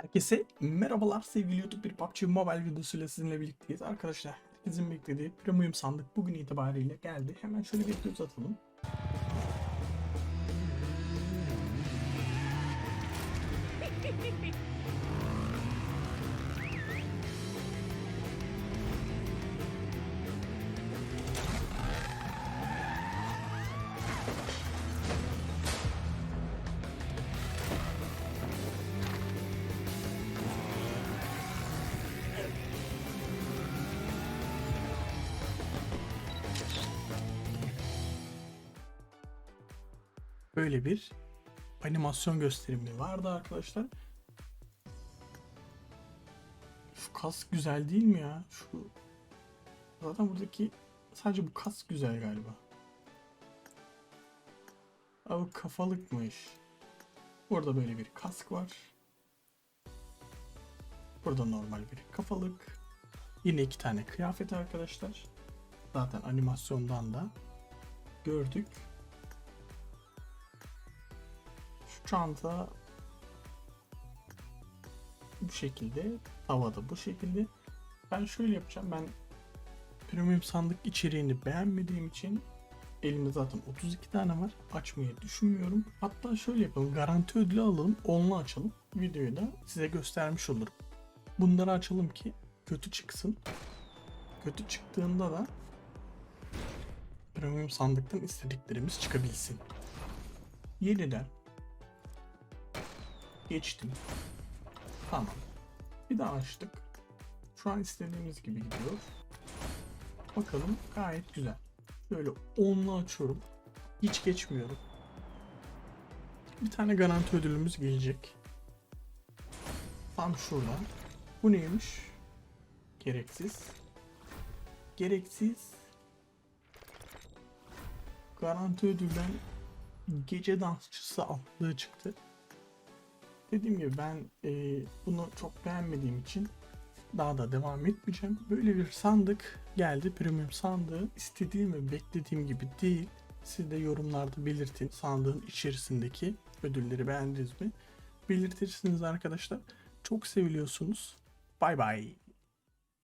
Herkese merhabalar sevgili YouTube bir PUBG Mobile videosuyla sizinle birlikteyiz. Arkadaşlar herkesin beklediği premium sandık bugün itibariyle geldi. Hemen şöyle bir göz atalım. Böyle bir animasyon gösterimi vardı arkadaşlar. Şu kas güzel değil mi ya? Şu zaten buradaki sadece bu kas güzel galiba. Abi kafalıkmış. Burada böyle bir kask var. Burada normal bir kafalık. Yine iki tane kıyafet arkadaşlar. Zaten animasyondan da gördük. Çanta bu şekilde. Havada bu şekilde. Ben şöyle yapacağım. Ben premium sandık içeriğini beğenmediğim için elimde zaten 32 tane var. Açmayı düşünmüyorum. Hatta şöyle yapalım. Garanti ödülü alalım. Onunla açalım. Videoyu da size göstermiş olurum. Bunları açalım ki kötü çıksın. Kötü çıktığında da premium sandıktan istediklerimiz çıkabilsin. Yeniden Geçtim. Tamam. Bir daha açtık. Şu an istediğimiz gibi gidiyor. Bakalım gayet güzel. Böyle onlu açıyorum. Hiç geçmiyorum. Bir tane garanti ödülümüz gelecek. Tam şurada. Bu neymiş? Gereksiz. Gereksiz. Garanti ödülden gece dansçısı altlığı çıktı. Dediğim gibi ben e, bunu çok beğenmediğim için daha da devam etmeyeceğim. Böyle bir sandık geldi. Premium sandığı istediğim ve beklediğim gibi değil. Siz de yorumlarda belirtin sandığın içerisindeki ödülleri beğendiniz mi? Belirtirsiniz arkadaşlar. Çok seviliyorsunuz. Bay bay.